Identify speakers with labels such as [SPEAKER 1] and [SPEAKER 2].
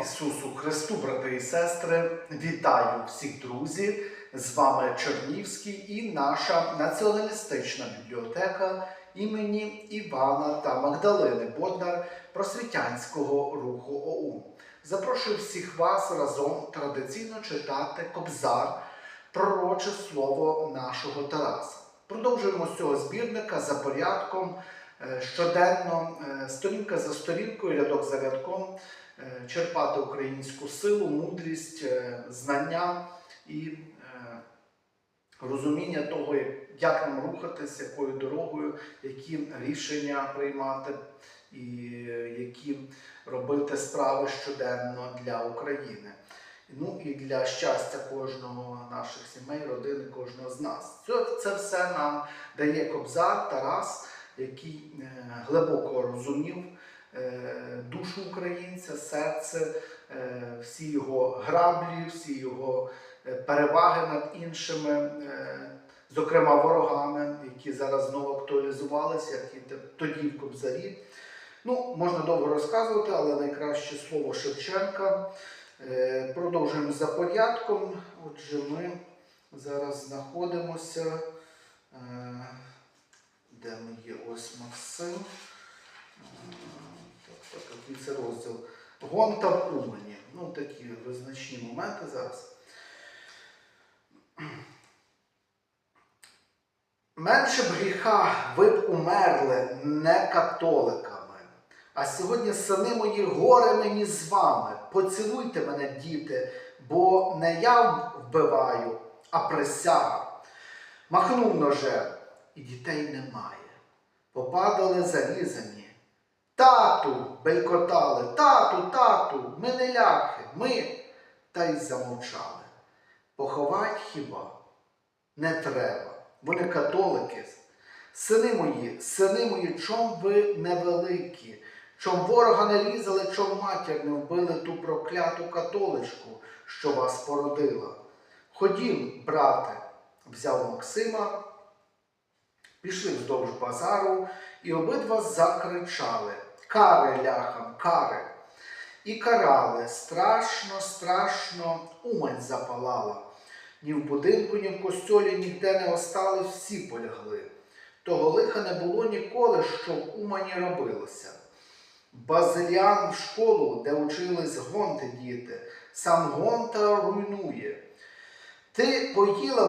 [SPEAKER 1] Ісусу Христу, брати і сестри! Вітаю всіх друзі! З вами Чернівський і наша націоналістична бібліотека імені Івана та Магдалини Боднар просвітянського руху ОУН. Запрошую всіх вас разом традиційно читати Кобзар, пророче слово нашого Тараса. Продовжуємо з цього збірника за порядком е, щоденно, е, сторінка за сторінкою, рядок за рядком черпати українську силу, мудрість, е, знання і е, розуміння того, як- нам рухатись, якою дорогою, які рішення приймати і е, які робити справи щоденно для України. Ну і для щастя кожного наших сімей, родини, кожного з нас. Це, це все нам дає Кобзар Тарас, який е, глибоко розумів е, душу українця, серце, е, всі його граблі, всі його е, переваги над іншими, е, зокрема ворогами, які зараз знову актуалізувалися, як і тоді в Кобзарі. Ну, можна довго розказувати, але найкраще слово Шевченка. Продовжуємо за порядком. Отже, ми зараз знаходимося. Де ми є? Ось Максим. Це розділ. Гонта в Умані. Ну, такі визначні моменти зараз. Менше б гріха ви б умерли не католиками. А сьогодні сини мої горе мені з вами. Поцілуйте мене, діти, бо не я вбиваю, а присяга. Махнув ножем, і дітей немає. Попадали зарізані. Тату, белькотали, тату, тату, ми не ляхи, ми, та й замовчали. Поховать хіба? Не треба. Вони католики. Сини мої, сини мої, чом ви невеликі? Чом ворога не різали, чом матір не вбили ту прокляту католичку, що вас породила? Ходім, брате, взяв Максима, пішли вздовж базару і обидва закричали Кари ляхам, кари! І карали, страшно, страшно, умань запалала. Ні в будинку, ні в костьолі ніде не остали, всі полягли. Того лиха не було ніколи, що в Умані робилося. Базиліан в школу, де учились гонти діти, сам гонта руйнує. Ти поїла